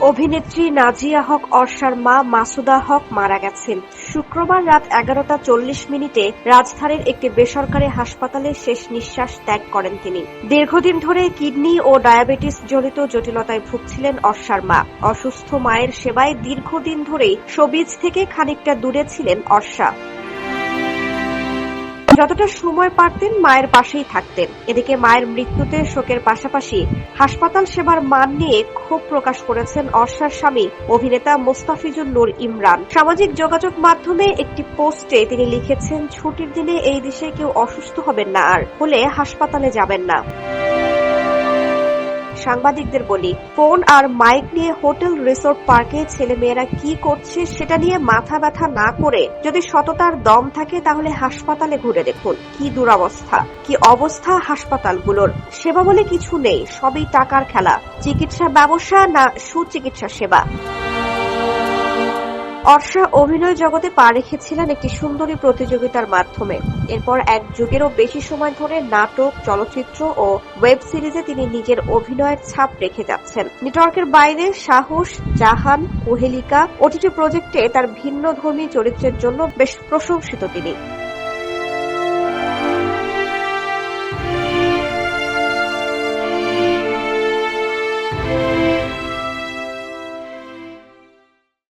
অভিনেত্রী নাজিয়া হক, অর্ষার মা মাসুদা হক মারা গেছেন। শুক্রবার রাত এগারোটা চল্লিশ মিনিটে রাজধানীর একটি বেসরকারি হাসপাতালে শেষ নিঃশ্বাস ত্যাগ করেন তিনি। দীর্ঘদিন ধরে কিডনি ও ডায়াবেটিস জনিত জটিলতায় ভুগছিলেন অর্ষার মা। অসুস্থ মায়ের সেবায় দীর্ঘদিন ধরেই সবিজ থেকে খানিকটা দূরে ছিলেন অর্ষা। যতটা সময় পারতেন মায়ের পাশেই থাকতেন। এদিকে মায়ের মৃত্যুতে শোকের পাশাপাশি হাসপাতাল সেবার মান নিয়ে ক্ষোভ প্রকাশ করেছেন অর্ষার স্বামী, অভিনেতা মোস্তাফিজুল নূর ইমরান। সামাজিক যোগাযোগ মাধ্যমে একটি পোস্টে তিনি লিখেছেন, ছুটির দিনে এই দেশে কেউ অসুস্থ হবেন না, আর হলে হাসপাতালে যাবেন না। সাংবাদিকদের বলি, ফোন আর মাইক নিয়ে হোটেল, রিসোর্ট, পার্কে ছেলে মেয়েরা কি করছে সেটা নিয়ে মাথা ব্যথা না করে যদি সততার দম থাকে তাহলে হাসপাতালে ঘুরে দেখুন। কি দুরবস্থা, কি অবস্থা হাসপাতালগুলোর? সেবা বলে কিছু নেই, সবই টাকার খেলা। চিকিৎসা ব্যবসা না সুচিকিৎসা সেবা? অর্ষা অভিনয় জগতে পা রেখেছিলেন একটি সুন্দরী প্রতিযোগিতার মাধ্যমে। এরপর এক যুগেরও বেশি সময় ধরে নাটক, চলচ্চিত্র ও ওয়েব সিরিজে তিনি নিজের অভিনয়ের ছাপ রেখে যাচ্ছেন। নেটওয়ার্কের বাইরে সাহস, জাহান, কোহেলিকা, ওটিটি প্রজেক্টে তার ভিন্ন ধর্মী চরিত্রের জন্য বেশ প্রশংসিত তিনি।